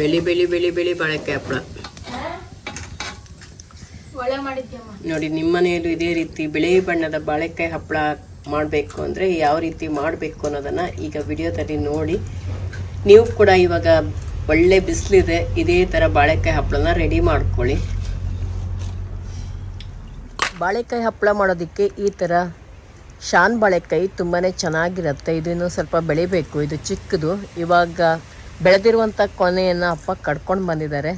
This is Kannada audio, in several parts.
ಬೆಳಿ ಬೆಳಿ ಬೆಳಿ ಬೆಳಿ ಬಾಳೆಕಾಯಿ ಹಪ್ಪಳ. ನೋಡಿ ನಿಮ್ಮ ಮನೆಯಲ್ಲೂ ಇದೇ ರೀತಿ ಬಿಳಿ ಬಣ್ಣದ ಬಾಳೆಕಾಯಿ ಹಪ್ಪಳ ಮಾಡಬೇಕು ಅಂದರೆ ಯಾವ ರೀತಿ ಮಾಡಬೇಕು ಅನ್ನೋದನ್ನು ಈಗ ವಿಡಿಯೋದಲ್ಲಿ ನೋಡಿ. ನೀವು ಕೂಡ ಇವಾಗ ಒಳ್ಳೆ ಬಿಸಿಲಿದೆ ಇದೇ ಥರ ಬಾಳೆಕಾಯಿ ಹಪ್ಪಳನ ರೆಡಿ ಮಾಡ್ಕೊಳ್ಳಿ. ಬಾಳೆಕಾಯಿ ಹಪ್ಪಳ ಮಾಡೋದಕ್ಕೆ ಈ ಥರ ಶಾನ್ ಬಾಳೆಕಾಯಿ ತುಂಬಾ ಚೆನ್ನಾಗಿರುತ್ತೆ. ಇದನ್ನು ಸ್ವಲ್ಪ ಬೆಳಿಬೇಕು ಇದು ಚಿಕ್ಕದು. ಇವಾಗ ಬೆಳೆದಿರುವಂಥ ಕೊನೆಯನ್ನು ಅಪ್ಪ ಕಡ್ಕೊಂಡು ಬಂದಿದ್ದಾರೆ.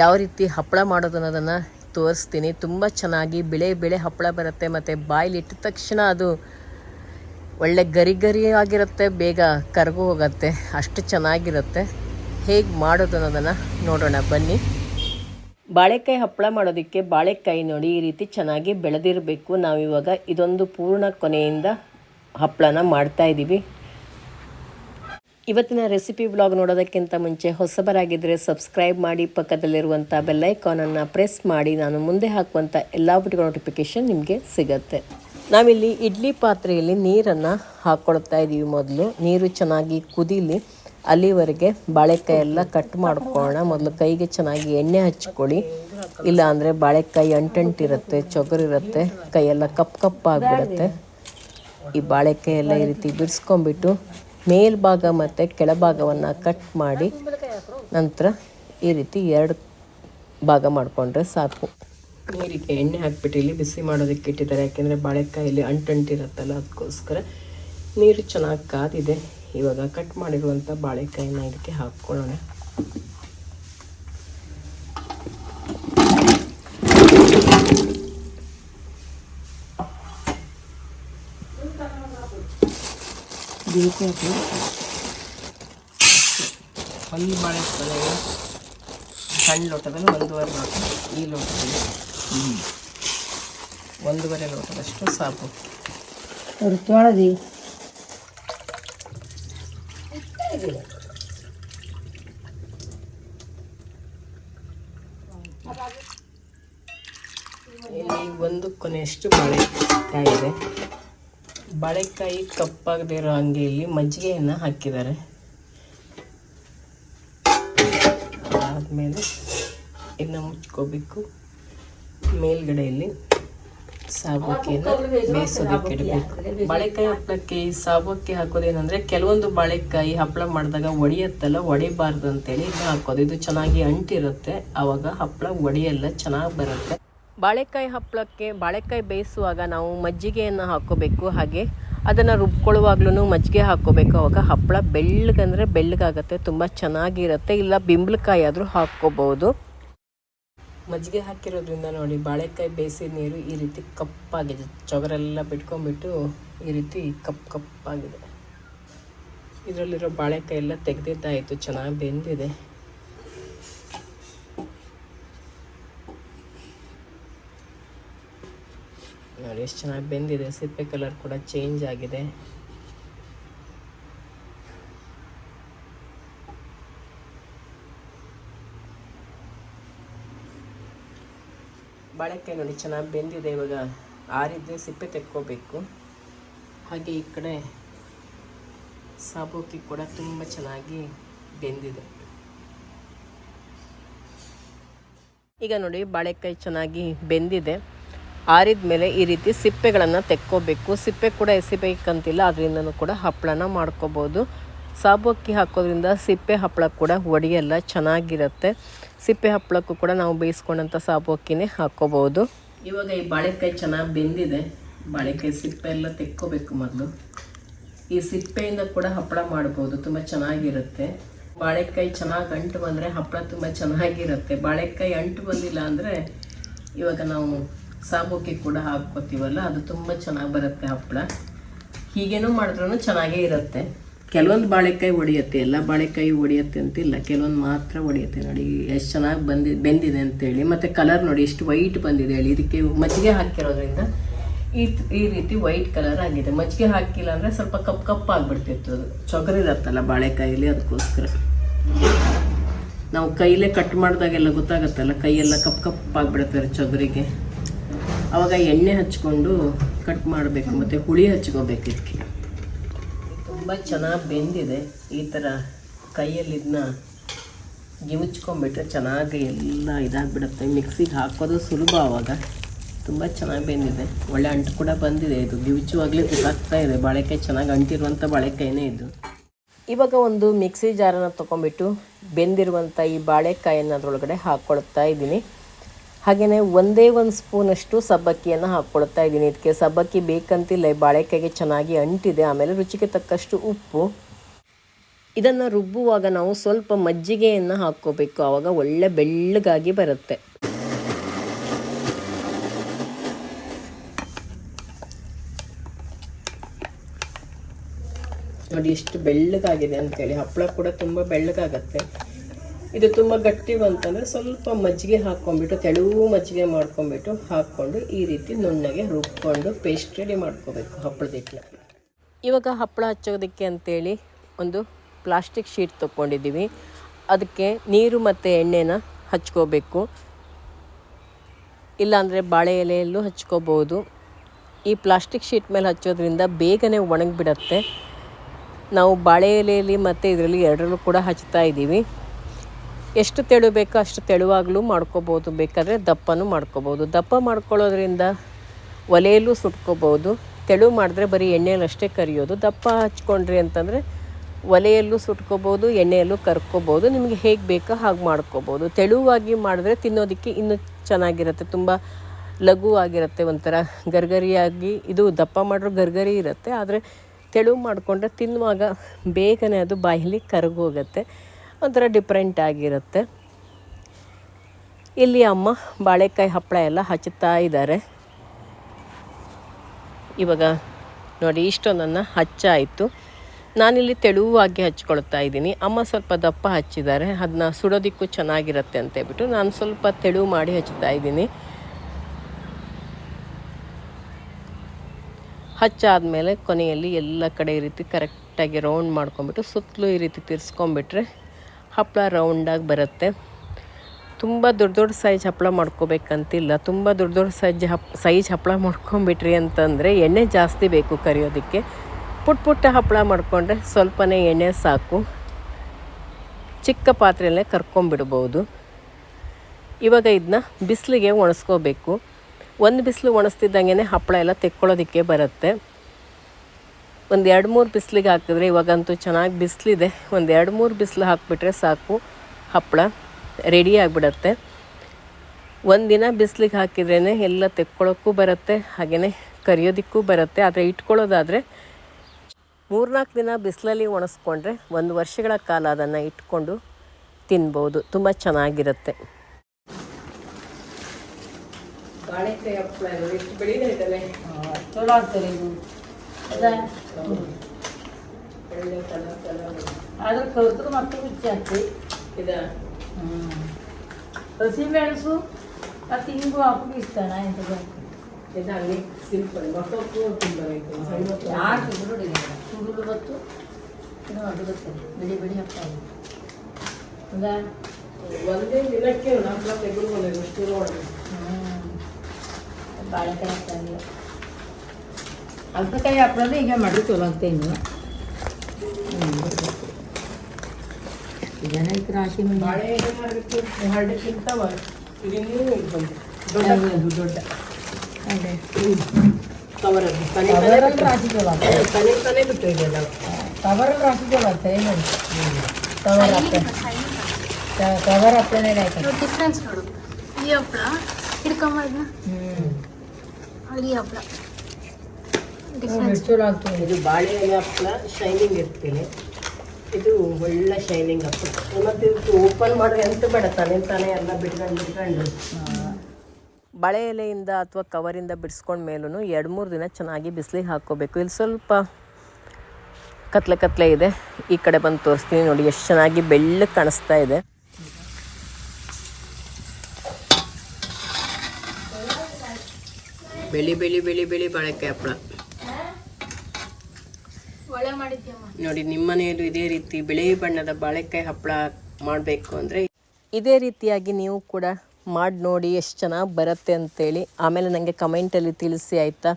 ಯಾವ ರೀತಿ ಹಪ್ಪಳ ಮಾಡೋದು ಅನ್ನೋದನ್ನು ತೋರಿಸ್ತೀನಿ. ತುಂಬ ಚೆನ್ನಾಗಿ ಬಿಳೆ ಬಿಳೆ ಹಪ್ಪಳ ಬರುತ್ತೆ ಮತ್ತು ಬಾಯಲ್ಲಿ ಇಟ್ಟ ತಕ್ಷಣ ಅದು ಒಳ್ಳೆ ಗರಿ ಗರಿ ಆಗಿರುತ್ತೆ, ಬೇಗ ಕರಗು ಹೋಗುತ್ತೆ, ಅಷ್ಟು ಚೆನ್ನಾಗಿರುತ್ತೆ. ಹೇಗೆ ಮಾಡೋದು ಅನ್ನೋದನ್ನು ನೋಡೋಣ, ಬನ್ನಿ. ಬಾಳೆಕಾಯಿ ಹಪ್ಪಳ ಮಾಡೋದಕ್ಕೆ ಬಾಳೆಕಾಯಿ ನೋಡಿ, ಈ ರೀತಿ ಚೆನ್ನಾಗಿ ಬೆಳೆದಿರಬೇಕು. ನಾವಿವಾಗ ಇದೊಂದು ಪೂರ್ಣ ಕೊನೆಯಿಂದ ಹಪ್ಪಳನ ಮಾಡ್ತಾ ಇದ್ದೀವಿ ಇವತ್ತಿನ ರೆಸಿಪಿ ವ್ಲಾಗ್ ನೋಡೋದಕ್ಕಿಂತ ಮುಂಚೆ ಹೊಸಬರಾಗಿದ್ದರೆ ಸಬ್ಸ್ಕ್ರೈಬ್ ಮಾಡಿ ಪಕ್ಕದಲ್ಲಿರುವಂಥ ಬೆಲ್ಲೈಕಾನನ್ನು ಪ್ರೆಸ್ ಮಾಡಿ ನಾನು ಮುಂದೆ ಹಾಕುವಂಥ ಎಲ್ಲ ವಿಡಿಯೋ ನೋಟಿಫಿಕೇಷನ್ ನಿಮಗೆ ಸಿಗತ್ತೆ. ನಾವಿಲ್ಲಿ ಇಡ್ಲಿ ಪಾತ್ರೆಯಲ್ಲಿ ನೀರನ್ನು ಹಾಕ್ಕೊಳ್ತಾ ಇದ್ದೀವಿ ಮೊದಲು. ನೀರು ಚೆನ್ನಾಗಿ ಕುದೀಲಿ ಅಲ್ಲಿವರೆಗೆ ಬಾಳೆಕಾಯಿ ಎಲ್ಲ ಕಟ್ ಮಾಡ್ಕೊಳ್ಳೋಣ. ಮೊದಲು ಕೈಗೆ ಚೆನ್ನಾಗಿ ಎಣ್ಣೆ ಹಚ್ಕೊಳ್ಳಿ. ಇಲ್ಲ ಅಂದರೆ ಬಾಳೆಕಾಯಿ ಅಂಟಂಟಿರುತ್ತೆ, ಚೊಗರಿರುತ್ತೆ, ಕೈಯೆಲ್ಲ ಕಪ್ ಕಪ್ಪಾಗಿಬಿಡುತ್ತೆ ಈ ಬಾಳೆಕಾಯಿ ಎಲ್ಲ ಈ ರೀತಿ ಬಿಡಿಸ್ಕೊಂಬಿಟ್ಟು ಮೇಲ್ಭಾಗ ಮತ್ತು ಕೆಳಭಾಗವನ್ನು ಕಟ್ ಮಾಡಿ ನಂತರ ಈ ರೀತಿ ಎರಡು ಭಾಗ ಮಾಡಿಕೊಂಡ್ರೆ ಸಾಕು. ನೀರಿಗೆ ಎಣ್ಣೆ ಹಾಕ್ಬಿಟ್ಟು ಇಲ್ಲಿ ಬಿಸಿ ಮಾಡೋದಕ್ಕೆ ಇಟ್ಟಿದ್ದಾರೆ. ಯಾಕೆಂದರೆ ಬಾಳೆಕಾಯಲ್ಲಿ ಅಂಟಂಟಿರುತ್ತಲ್ಲ, ಅದಕ್ಕೋಸ್ಕರ ನೀರು ಚೆನ್ನಾಗಿ ಕಾದಿದೆ. ಇವಾಗ ಕಟ್ ಮಾಡಿರುವಂಥ ಬಾಳೆಕಾಯಿನ ಇದಕ್ಕೆ ಹಾಕ್ಕೊಳ್ಳೋಣ. ಇದಕ್ಕೆ ಹಾಕಿ ಒಂದು ಬಾಳೆಕಾಯಿ ಸಣ್ಣ ಲೋಟದಲ್ಲಿ ಒಂದೂವರೆ ಲೋಟ ಈ ಲೋಟದಲ್ಲಿ. ಒಂದೂವರೆ ಲೋಟದಷ್ಟು ಸಾಕು. ಅವ್ರು ತೊಳೆದಿ ಇಲ್ಲಿ ಒಂದು ಕೊನೆಯಷ್ಟು ಬಾಳೆಕಾಯಿ ಇದೆ ಬಾಳೆಕಾಯಿ ಕಪ್ಪಾಗದೇ ಇರೋ ಇಲ್ಲಿ ಮಜ್ಜಿಗೆಯನ್ನು ಹಾಕಿದ್ದಾರೆ. ಆದಮೇಲೆ ಇನ್ನು ಮುಚ್ಕೋಬೇಕು. ಮೇಲ್ಗಡೆಯಲ್ಲಿ ಸಾಬಕ್ಕಿಯನ್ನು ಬೇಯಿಸೋದಕ್ಕೆ ಇಡಬೇಕು. ಬಾಳೆಕಾಯಿ ಹಪ್ಪಳಕ್ಕೆ ಈ ಸಾಬಕ್ಕಿ ಹಾಕೋದೇನಂದ್ರೆ ಕೆಲವೊಂದು ಬಾಳೆಕಾಯಿ ಹಪ್ಪಳ ಮಾಡಿದಾಗ ಒಡೆಯತ್ತಲ್ಲ, ಒಡಿಬಾರ್ದು ಅಂತೇಳಿ ಇದನ್ನ ಹಾಕೋದು. ಇದು ಚೆನ್ನಾಗಿ ಅಂಟಿರುತ್ತೆ. ಆವಾಗ ಹಪ್ಪಳ ಒಡೆಯಲ್ಲ, ಚೆನ್ನಾಗಿ ಬರುತ್ತೆ. ಬಾಳೆಕಾಯಿ ಹಪ್ಪಳಕ್ಕೆ ಬಾಳೆಕಾಯಿ ಬೇಯಿಸುವಾಗ ನಾವು ಮಜ್ಜಿಗೆಯನ್ನು ಹಾಕೋಬೇಕು. ಹಾಗೆ ಅದನ್ನು ರುಬ್ಕೊಳ್ಳುವಾಗ್ಲೂ ಮಜ್ಜಿಗೆ ಹಾಕೋಬೇಕು. ಆವಾಗ ಹಪ್ಪಳ ಬೆಳ್ಳಗಂದರೆ ಬೆಳ್ಳಗಾಗತ್ತೆ, ತುಂಬ ಚೆನ್ನಾಗಿರುತ್ತೆ. ಇಲ್ಲ ಬಿಂಬಳಕಾಯಿ ಆದರೂ ಹಾಕ್ಕೋಬೋದು. ಮಜ್ಜಿಗೆ ಹಾಕಿರೋದ್ರಿಂದ ನೋಡಿ, ಬಾಳೆಕಾಯಿ ಬೇಯಿಸಿದ ನೀರು ಈ ರೀತಿ ಕಪ್ಪಾಗಿದೆ. ಚೊಗರೆಲ್ಲ ಬಿಟ್ಕೊಂಡ್ಬಿಟ್ಟು ಈ ರೀತಿ ಕಪ್ ಕಪ್ಪಾಗಿದೆ. ಇದರಲ್ಲಿರೋ ಬಾಳೆಕಾಯಿ ಎಲ್ಲ ತೆಗೆದಿದ್ದಾಯಿತು, ಚೆನ್ನಾಗಿ ಬೆಂದಿದೆ. ನೋಡಿ ಎಷ್ಟು ಚೆನ್ನಾಗಿ ಬೆಂದಿದೆ. ಸಿಪ್ಪೆ ಕಲರ್ ಕೂಡ ಚೇಂಜ್ ಆಗಿದೆ. ಬಾಳೆಕಾಯಿ ನೋಡಿ ಚೆನ್ನಾಗಿ ಬೆಂದಿದೆ ಇವಾಗ. ಆರಿದ್ರೆ ಸಿಪ್ಪೆ ತೆಕ್ಕೋಬೇಕು. ಹಾಗೆ ಈ ಕಡೆ ಸಾಬೂಕಿ ಕೂಡ ತುಂಬ ಚೆನ್ನಾಗಿ ಬೆಂದಿದೆ. ಈಗ ನೋಡಿ ಬಾಳೆಕಾಯಿ ಚೆನ್ನಾಗಿ ಬೆಂದಿದೆ. ಆರಿದ ಮೇಲೆ ಈ ರೀತಿ ಸಿಪ್ಪೆಗಳನ್ನು ತೆಕ್ಕೋಬೇಕು. ಸಿಪ್ಪೆ ಕೂಡ ಎಸಿಬೇಕಂತಿಲ್ಲ ಅದರಿಂದನೂ ಕೂಡ ಹಪ್ಪಳನ ಮಾಡ್ಕೋಬೋದು. ಸಾಬು ಹಾಕೋದ್ರಿಂದ ಸಿಪ್ಪೆ ಹಪ್ಪಳ ಕೂಡ ಒಡೆಯಲ್ಲ, ಚೆನ್ನಾಗಿರುತ್ತೆ. ಸಿಪ್ಪೆ ಹಪ್ಪಳಕ್ಕೂ ಕೂಡ ನಾವು ಬೇಯಿಸ್ಕೊಂಡಂಥ ಸಾಬು ಅಕ್ಕಿನೇ ಹಾಕ್ಕೋಬೋದು ಇವಾಗ ಈ ಬಾಳೆಕಾಯಿ ಚೆನ್ನಾಗಿ ಬೆಂದಿದೆ. ಬಾಳೆಕಾಯಿ ಸಿಪ್ಪೆ ಎಲ್ಲ ತೆಕ್ಕೋಬೇಕು ಮೊದಲು. ಈ ಸಿಪ್ಪೆಯಿಂದ ಕೂಡ ಹಪ್ಪಳ ಮಾಡ್ಬೋದು, ತುಂಬ ಚೆನ್ನಾಗಿರುತ್ತೆ. ಬಾಳೆಕಾಯಿ ಚೆನ್ನಾಗಿ ಅಂಟು ಬಂದರೆ ಹಪ್ಪಳ ತುಂಬ ಚೆನ್ನಾಗಿರುತ್ತೆ. ಬಾಳೆಕಾಯಿ ಅಂಟು ಬಂದಿಲ್ಲ ಅಂದರೆ ಇವಾಗ ನಾವು ಸಾಬೂಕಿ ಕೂಡ ಹಾಕ್ಕೋತೀವಲ್ಲ ಅದು ತುಂಬ ಚೆನ್ನಾಗಿ ಬರುತ್ತೆ ಹಪ್ಪಳ. ಹೀಗೇನು ಮಾಡಿದ್ರೂ ಚೆನ್ನಾಗೇ ಇರುತ್ತೆ. ಕೆಲವೊಂದು ಬಾಳೆಕಾಯಿ ಒಡೆಯುತ್ತೆ ಎಲ್ಲ ಬಾಳೆಕಾಯಿ ಒಡೆಯುತ್ತೆ ಅಂತಿಲ್ಲ ಕೆಲವೊಂದು ಮಾತ್ರ ಒಡೆಯುತ್ತೆ ನೋಡಿ ಎಷ್ಟು ಚೆನ್ನಾಗಿ ಬಂದಿ ಬೆಂದಿದೆ ಅಂತೇಳಿ. ಮತ್ತು ಕಲರ್ ನೋಡಿ ಎಷ್ಟು ವೈಟ್ ಬಂದಿದೆ ಹೇಳಿ ಇದಕ್ಕೆ ಮಜ್ಜಿಗೆ ಹಾಕಿರೋದ್ರಿಂದ ಈ ಈ ರೀತಿ ವೈಟ್ ಕಲರ್ ಆಗಿದೆ. ಮಜ್ಜಿಗೆ ಹಾಕಿಲ್ಲ ಅಂದರೆ ಸ್ವಲ್ಪ ಕಪ್ ಕಪ್ ಆಗಿಬಿಡ್ತಿತ್ತು ಅದು. ಚೊಗರಿರತ್ತಲ್ಲ ಬಾಳೆಕಾಯಿಲಿ ಅದಕ್ಕೋಸ್ಕರ. ನಾವು ಕೈಲೇ ಕಟ್ ಮಾಡಿದಾಗೆಲ್ಲ ಗೊತ್ತಾಗುತ್ತಲ್ಲ ಕೈಯೆಲ್ಲ ಕಪ್ ಕಪ್ ಆಗಿಬಿಡುತ್ತೆ ಚೊಗರಿಗೆ. ಅವಾಗ ಎಣ್ಣೆ ಹಚ್ಕೊಂಡು ಕಟ್ ಮಾಡಬೇಕು ಮತ್ತು ಹುಳಿ ಹಚ್ಕೋಬೇಕು ಇದಕ್ಕೆ ತುಂಬ ಚೆನ್ನಾಗಿ ಬೆಂದಿದೆ. ಈ ಥರ ಕೈಯಲ್ಲಿ ಇದನ್ನ ಗಿವುಚ್ಕೊಂಡ್ಬಿಟ್ರೆ ಚೆನ್ನಾಗಿ ಎಲ್ಲ ಇದಾಗಿಬಿಡುತ್ತೆ. ಮಿಕ್ಸಿಗೆ ಹಾಕೋದು ಸುಲಭ ಆವಾಗ ತುಂಬ ಚೆನ್ನಾಗಿ ಬೆಂದಿದೆ. ಒಳ್ಳೆ ಅಂಟು ಕೂಡ ಬಂದಿದೆ ಇದು. ಗಿವುಚುವಾಗಲೇ ಗೊತ್ತಾಗ್ತಾ ಇದೆ. ಬಾಳೆಕಾಯಿ ಚೆನ್ನಾಗಿ ಅಂಟಿರುವಂಥ ಬಾಳೆಕಾಯಿನೇ ಇದು. ಇವಾಗ ಒಂದು ಮಿಕ್ಸಿ ಜಾರನ್ನು ತೊಗೊಂಬಿಟ್ಟು ಬೆಂದಿರುವಂಥ ಈ ಬಾಳೆಕಾಯನ್ನು ಅದರೊಳಗಡೆ ಹಾಕ್ಕೊಳ್ತಾ ಇದ್ದೀನಿ. ಹಾಗೆಯೇ ಒಂದೇ ಒಂದು ಸ್ಪೂನಷ್ಟು ಸಬ್ಬಕ್ಕಿಯನ್ನು ಹಾಕ್ಕೊಳ್ತಾ ಇದ್ದೀನಿ. ಇದಕ್ಕೆ ಸಬ್ಬಕ್ಕಿ ಬೇಕಂತಿಲ್ಲ ಬಾಳೆಕಾಯಿಗೆ ಚೆನ್ನಾಗಿ ಅಂಟಿದೆ, ಆಮೇಲೆ ರುಚಿಗೆ ತಕ್ಕಷ್ಟು ಉಪ್ಪು. ಇದನ್ನು ರುಬ್ಬುವಾಗ ನಾವು ಸ್ವಲ್ಪ ಮಜ್ಜಿಗೆಯನ್ನು ಹಾಕ್ಕೋಬೇಕು, ಆವಾಗ ಒಳ್ಳೆ ಬೆಳ್ಳಗಾಗಿ ಬರುತ್ತೆ. ನೋಡಿ, ಎಷ್ಟು ಬೆಳ್ಳಗಾಗಿದೆ ಅಂತೇಳಿ. ಹಪ್ಪಳ ಕೂಡ ತುಂಬ ಬೆಳ್ಳಗಾಗತ್ತೆ. ಇದು ತುಂಬ ಗಟ್ಟಿ ಬಂತಂದರೆ ಸ್ವಲ್ಪ ಮಜ್ಜಿಗೆ ಹಾಕ್ಕೊಂಡ್ಬಿಟ್ಟು ತೆಳುವು ಮಜ್ಜಿಗೆ ಮಾಡ್ಕೊಂಡ್ಬಿಟ್ಟು ಹಾಕ್ಕೊಂಡು ಈ ರೀತಿ ನುಣ್ಣಗೆ ರುಬ್ಕೊಂಡು ಪೇಸ್ಟ್ ರೆಡಿ ಮಾಡ್ಕೋಬೇಕು ಹಪ್ಪಳದ ಹಿಟ್ಟನ್ನ ಇವಾಗ ಹಪ್ಪಳ ಹಚ್ಚೋದಕ್ಕೆ ಅಂತೇಳಿ ಒಂದು ಪ್ಲಾಸ್ಟಿಕ್ ಶೀಟ್ ತೊಗೊಂಡಿದ್ದೀವಿ ಅದಕ್ಕೆ ನೀರು ಮತ್ತು ಎಣ್ಣೆನ ಹಚ್ಕೋಬೇಕು. ಇಲ್ಲಾಂದರೆ ಬಾಳೆ ಎಲೆಯಲ್ಲೂ ಹಚ್ಕೋಬೋದು. ಈ ಪ್ಲಾಸ್ಟಿಕ್ ಶೀಟ್ ಮೇಲೆ ಹಚ್ಚೋದ್ರಿಂದ ಬೇಗನೆ ಒಣಗಿಬಿಡತ್ತೆ. ನಾವು ಬಾಳೆ ಎಲೆಯಲ್ಲಿ ಮತ್ತು ಇದರಲ್ಲಿ ಎರಡರಲ್ಲೂ ಕೂಡ ಹಚ್ತಾ ಇದ್ದೀವಿ. ಎಷ್ಟು ತೆಳು ಬೇಕೋ ಅಷ್ಟು ತೆಳುವಾಗಲೂ ಮಾಡ್ಕೋಬೋದು. ಬೇಕಾದರೆ ದಪ್ಪನೂ ಮಾಡ್ಕೋಬೋದು. ದಪ್ಪ ಮಾಡ್ಕೊಳ್ಳೋದ್ರಿಂದ ಒಲೆಯಲ್ಲೂ ಸುಟ್ಕೋಬೋದು. ತೆಳು ಮಾಡಿದ್ರೆ ಬರೀ ಎಣ್ಣೆಯಲ್ಲಿ ಅಷ್ಟೇ ಕರಿಯೋದು. ದಪ್ಪ ಹಚ್ಕೊಂಡ್ರಿ ಅಂತಂದರೆ ಒಲೆಯಲ್ಲೂ ಸುಟ್ಕೋಬೋದು, ಎಣ್ಣೆಯಲ್ಲೂ ಕರ್ಕೋಬೋದು. ನಿಮಗೆ ಹೇಗೆ ಬೇಕೋ ಹಾಗೆ ಮಾಡ್ಕೋಬೋದು. ತೆಳುವಾಗಿ ಮಾಡಿದ್ರೆ ತಿನ್ನೋದಕ್ಕೆ ಇನ್ನೂ ಚೆನ್ನಾಗಿರುತ್ತೆ. ತುಂಬ ಲಘು ಆಗಿರುತ್ತೆ ಒಂಥರ. ಗರ್ಗರಿಯಾಗಿ ಇದು ದಪ್ಪ ಮಾಡಿರೋ ಗರ್ಗರಿ ಇರುತ್ತೆ. ಆದರೆ ತೆಳು ಮಾಡಿಕೊಂಡ್ರೆ ತಿನ್ನುವಾಗ ಬೇಗನೆ ಅದು ಬಾಯಲ್ಲಿ ಕರಗೋಗುತ್ತೆ. ಒಂಥರ ಡಿಫ್ರೆಂಟ್ ಆಗಿರುತ್ತೆ. ಇಲ್ಲಿ ಅಮ್ಮ ಬಾಳೆಕಾಯಿ ಹಪ್ಪಳ ಎಲ್ಲ ಹಚ್ಚುತ್ತಾ ಇದ್ದಾರೆ. ಇವಾಗ ನೋಡಿ ಇಷ್ಟೊಂದನ್ನು ಹಚ್ಚಾಯಿತು. ನಾನಿಲ್ಲಿ ತೆಳುವಾಗಿ ಹಚ್ಕೊಳ್ತಾ ಇದ್ದೀನಿ. ಅಮ್ಮ ಸ್ವಲ್ಪ ದಪ್ಪ ಹಚ್ಚಿದ್ದಾರೆ. ಅದನ್ನ ಸುಡೋದಿಕ್ಕೂ ಚೆನ್ನಾಗಿರುತ್ತೆ ಅಂತ ಹೇಳ್ಬಿಟ್ಟು ನಾನು ಸ್ವಲ್ಪ ತೆಳು ಮಾಡಿ ಹಚ್ತಾ ಇದ್ದೀನಿ. ಹಚ್ಚಾದಮೇಲೆ ಕೊನೆಯಲ್ಲಿ ಎಲ್ಲ ಕಡೆ ಈ ರೀತಿ ಕರೆಕ್ಟಾಗಿ ರೌಂಡ್ ಮಾಡ್ಕೊಂಬಿಟ್ಟು ಸುತ್ತಲೂ ಈ ರೀತಿ ತಿರ್ಸ್ಕೊಂಬಿಟ್ರೆ ಹಪ್ಪಳ ರೌಂಡಾಗಿ ಬರುತ್ತೆ. ತುಂಬ ದೊಡ್ಡ ದೊಡ್ಡ ಸೈಜ್ ಹಪ್ಪಳ ಮಾಡ್ಕೋಬೇಕಂತಿಲ್ಲ. ತುಂಬ ದೊಡ್ಡ ದೊಡ್ಡ ಸೈಜ್ ಹಪ್ ಸೈಜ್ ಹಪ್ಪಳ ಮಾಡ್ಕೊಂಬಿಟ್ರಿ ಅಂತಂದರೆ ಎಣ್ಣೆ ಜಾಸ್ತಿ ಬೇಕು ಕರಿಯೋದಕ್ಕೆ. ಪುಟ್ಟ ಪುಟ್ಟ ಹಪ್ಪಳ ಮಾಡಿಕೊಂಡ್ರೆ ಸ್ವಲ್ಪನೇ ಎಣ್ಣೆ ಸಾಕು. ಚಿಕ್ಕ ಪಾತ್ರೆಯಲ್ಲೇ ಕರ್ಕೊಂಬಿಡ್ಬೋದು ಇವಾಗ ಇದನ್ನ ಬಿಸಿಲಿಗೆ ಒಣಸ್ಕೋಬೇಕು. ಒಂದು ಬಿಸಿಲು ಒಣಸ್ತಿದ್ದಂಗೆ ಹಪ್ಪಳ ಎಲ್ಲ ತೆಕ್ಕೊಳ್ಳೋದಕ್ಕೆ ಬರುತ್ತೆ. ಒಂದು ಎರಡು ಮೂರು ಬಿಸಿಲಿಗೆ ಹಾಕಿದ್ರೆ ಇವಾಗಂತೂ ಚೆನ್ನಾಗಿ ಬಿಸಿಲಿದೆ. ಒಂದು ಎರಡು ಮೂರು ಬಿಸಿಲು ಹಾಕಿಬಿಟ್ರೆ ಸಾಕು. ಹಪ್ಪಳ ರೆಡಿ ಆಗಿಬಿಡತ್ತೆ. ಒಂದಿನ ಬಿಸಿಲಿಗೆ ಹಾಕಿದ್ರೇ ಎಲ್ಲ ತೆಕ್ಕೊಳ್ಳೋಕ್ಕೂ ಬರುತ್ತೆ ಹಾಗೆಯೇ ಕರಿಯೋದಕ್ಕೂ ಬರುತ್ತೆ. ಆದರೆ ಇಟ್ಕೊಳ್ಳೋದಾದರೆ ಮೂರ್ನಾಲ್ಕು ದಿನ ಬಿಸಿಲಲ್ಲಿ ಒಣಸ್ಕೊಂಡ್ರೆ ಒಂದು ವರ್ಷಗಳ ಕಾಲ ಅದನ್ನು ಇಟ್ಕೊಂಡು ತಿನ್ಬೋದು. ತುಂಬ ಚೆನ್ನಾಗಿರುತ್ತೆ. ಬಾಳೆಕಾಯಿ ಹಪ್ಪಳ ಎಷ್ಟು ಬೆಳೀತಾ ಇದ್ದಾವೆ ಚಲೋ ಆಗ್ತದೆ ಒಳ್ಳೆ ಕಲರ್ ಕಲರ್ ಆದ್ರೆ ಕಲ್ತ್ರು ಮತ್ತೆ ರುಚಿ ಆಗ್ತದೆ ಇದಾ? ಹಸಿ ಮೆಣಸು ಮತ್ತು ಹಿಂಗು ಹಾಕಿ ಇಷ್ಟ ಎಂತ ಇದು ಹಂಗೆ ಸಿಂಪಲ್ ಮಕ್ಕಳು ಮಕ್ಕಳು. ಯಾಕೆ ನೋಡಿ ಸುಡುಲು ಬತ್ತು ಇನ್ನೂ ಅದು ಬರ್ತದೆ ಬಿಡಿ ಬಿಡಿ ಹಾಕ್ತಾರೆ ಹೌದಾ ಒಂದೇ ದಿನಕ್ಕೆ ನಮ್ಮ ತೆಗೆದುಕೊಂಡು ಮಾಡಿ ಹ್ಞೂ ಬಾಳೆಕಾಯಿ ಹಾಕ್ತಾರೆ ಅಲ್ಪಕಾಯಿ ಹಪ್ಪಳದ ಈಗ ಮಾಡಿ ಚಲೋ ಅಂತ ಇನ್ನು ಜನ ಇತ್ತು ರಾಶಿ ಮಂದಿ. ಬಾಳೆ ಎಲೆ ಮಾಡಬೇಕು ಹರಡಕ್ಕಿಂತ ಇನ್ನೂ ಇದು ಬಂತು ದೊಡ್ಡ ಒಂದು ದೊಡ್ಡ. ಅದೇ. ಕವರದ್ದು ತಲೆ ಕವರಲ್ಲಿ ರಾಶಿ ಚಲೋ ಆಗ್ತದೆ. ತಲೆ ತಲೆ ಬಿಟ್ಟು ಇದೆಲ್ಲ ಕವರಲ್ಲಿ ರಾಶಿ ಚಲೋ ಆಗ್ತದೆ ನೋಡಿ ಕವರ್ ಹಾಕ್ತೇನೆ ಕವರ್ ಹಾಕ್ತೇನೆ ಹಾಕಿ ಡಿಫ್ರೆನ್ಸ್ ನೋಡು. ಈ ಹಪ್ಪಳ ಹಿಡ್ಕೊಂಬ ಇದನ್ನ. ಹ್ಞೂ ಅಲ್ಲಿ ಹಪ್ಪಳ. ಎಷ್ಟು ಚಲೋ ಆಗ್ತದೆ ಇದು ಬಾಳೆ ಹಪ್ಪಳ ಶೈನಿಂಗ್ ಇರ್ತೀನಿ ಇದು ಒಳ್ಳೆ ಶೈನಿಂಗ್ ಹಪ್ಪಳ ಮತ್ತೆ ಇದು ಓಪನ್ ಮಾಡಿದ್ರೆ ಎಂತ ಬೇಡ ತಾನೇ ತಾನೇ ಎಲ್ಲ ಬಿಟ್ಕೊಂಡು ಬಿಟ್ಕೊಂಡು. ಬಾಳೆ ಎಲೆಯಿಂದ ಅಥವಾ ಕವರಿಂದ ಬಿಡಿಸ್ಕೊಂಡ ಮೇಲೂ ಎರಡು ಮೂರು ದಿನ ಚೆನ್ನಾಗಿ ಬಿಸಿಲಿಗೆ ಹಾಕ್ಕೋಬೇಕು. ಇಲ್ಲಿ ಸ್ವಲ್ಪ ಕತ್ಲೆ ಕತ್ಲೆ ಇದೆ. ಈ ಕಡೆ ಬಂದು ತೋರಿಸ್ತೀನಿ ನೋಡಿ ಎಷ್ಟು ಚೆನ್ನಾಗಿ ಬೆಳ್ಳಗೆ ಕಾಣಿಸ್ತಾ ಇದೆ. ಬೆಳಿ ಬೆಳಿ ಬೆಳಿ ಬೆಳಿ ಬಾಳೆಕಾಯಿ ಹಪ್ಪಳ. ನೋಡಿ ನಿಮ್ಮ ಮನೆಯಲ್ಲೂ ಇದೇ ರೀತಿ ಬಿಳಿ ಬಣ್ಣದ ಬಾಳೆಕಾಯಿ ಹಪ್ಪಳ ಮಾಡಬೇಕು ಅಂದರೆ ಇದೇ ರೀತಿಯಾಗಿ ನೀವು ಕೂಡ ಮಾಡಿ ನೋಡಿ ಎಷ್ಟು ಚೆನ್ನಾಗಿ ಬರುತ್ತೆ ಅಂತೇಳಿ. ಆಮೇಲೆ ನನಗೆ ಕಮೆಂಟಲ್ಲಿ ತಿಳಿಸಿ ಆಯಿತಾ?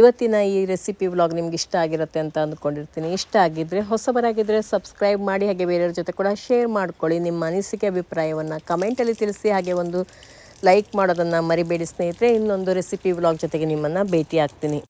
ಇವತ್ತಿನ ಈ ರೆಸಿಪಿ ವ್ಲಾಗ್ ನಿಮ್ಗೆ ಇಷ್ಟ ಆಗಿರುತ್ತೆ ಅಂತ ಅಂದ್ಕೊಂಡಿರ್ತೀನಿ. ಇಷ್ಟ ಆಗಿದ್ದರೆ ಹೊಸಬರಾಗಿದ್ದರೆ ಸಬ್ಸ್ಕ್ರೈಬ್ ಮಾಡಿ ಹಾಗೆ ಬೇರೆಯವ್ರ ಜೊತೆ ಕೂಡ ಶೇರ್ ಮಾಡ್ಕೊಳ್ಳಿ. ನಿಮ್ಮ ಅನಿಸಿಕೆ ಅಭಿಪ್ರಾಯವನ್ನು ಕಮೆಂಟಲ್ಲಿ ತಿಳಿಸಿ ಹಾಗೆ ಒಂದು ಲೈಕ್ ಮಾಡೋದನ್ನು ಮರಿಬೇಡಿ ಸ್ನೇಹಿತರೆ. ಇನ್ನೊಂದು ರೆಸಿಪಿ ವ್ಲಾಗ್ ಜೊತೆಗೆ ನಿಮ್ಮನ್ನು ಭೇಟಿ ಆಗ್ತೀನಿ